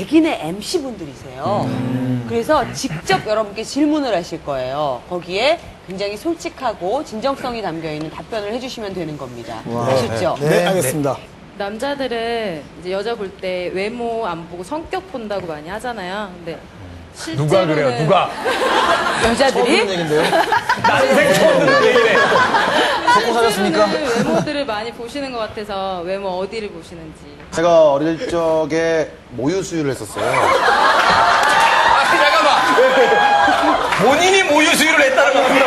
백인의 MC분들이세요. 그래서 직접 여러분께 질문을 하실 거예요. 거기에 굉장히 솔직하고 진정성이 담겨 있는 답변을 해주시면 되는 겁니다. 아셨죠? 네, 알겠습니다. 남자들은 이제 여자 볼 때 외모 안 보고 성격 본다고 많이 하잖아요. 근데 실제로는 누가 그래요? 누가? 여자들이 얘긴데요. 듣는 얘기네. 속고 사셨습니까? 실제로는 외모들을 많이 보시는 것 같아서 외모 어디를 보시는지. 제가 어릴 적에 모유 수유를 했었어요. 아니, 잠깐만. 본인이 모유 수유를 했다는 겁니다.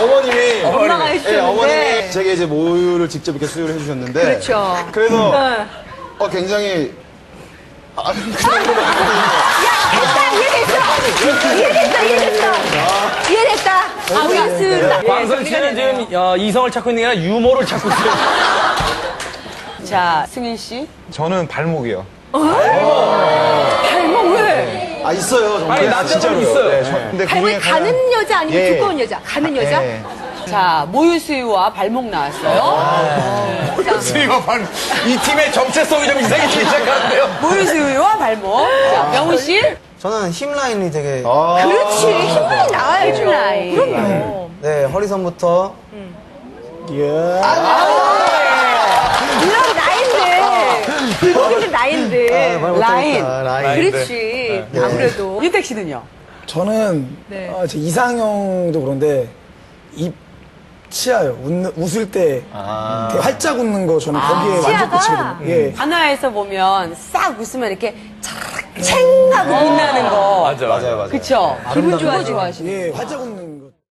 어머님이 엄마가 네, 해주셨는데 어머님이 제게 이제 모유를 직접 이렇게 수유를 해주셨는데 그렇죠. 그래서 네. 어, 굉장히 아, 이해 광선 씨는 지금 어, 이성을 찾고 있는 게 아니라 유머를 찾고 있어요. 자, 승인 씨. 저는 발목이요. 발목 왜? 아 있어요 정말 아니, 남자분 있어요. 네, 저- 근데 발목이 그중에 가는 여자 아니면 예. 두꺼운 여자? 가는 여자? 예. 자, 모유 수유와 발목 나왔어요. 수유와 발, 이 팀의 정체성이 좀 이상해지기 시작하는데요. 모유 수유와 발목. 자, 명우 씨. 저는 힘 라인이 되게 아, 그렇지. 힘이. 힐라인. 그럼요. 네 허리선부터 예. 이런 라인들. 불고기는 라인들. 말 라인. 라인. 그렇지. 아무래도. 윤택 씨는요? 저는 네. 어, 제 이상형도 그런데 입 치아요. 웃는, 웃을 때 되게 활짝 웃는 거 저는 거기에 치아가? 만족도치거든요. 예. 만화에서 보면 싹 웃으면 이렇게 촤 하고 빛나는 거. 맞아, 맞아. 맞아요 맞아요 그쵸? 기분 좋아 좋아하시는 예, 활짝 웃는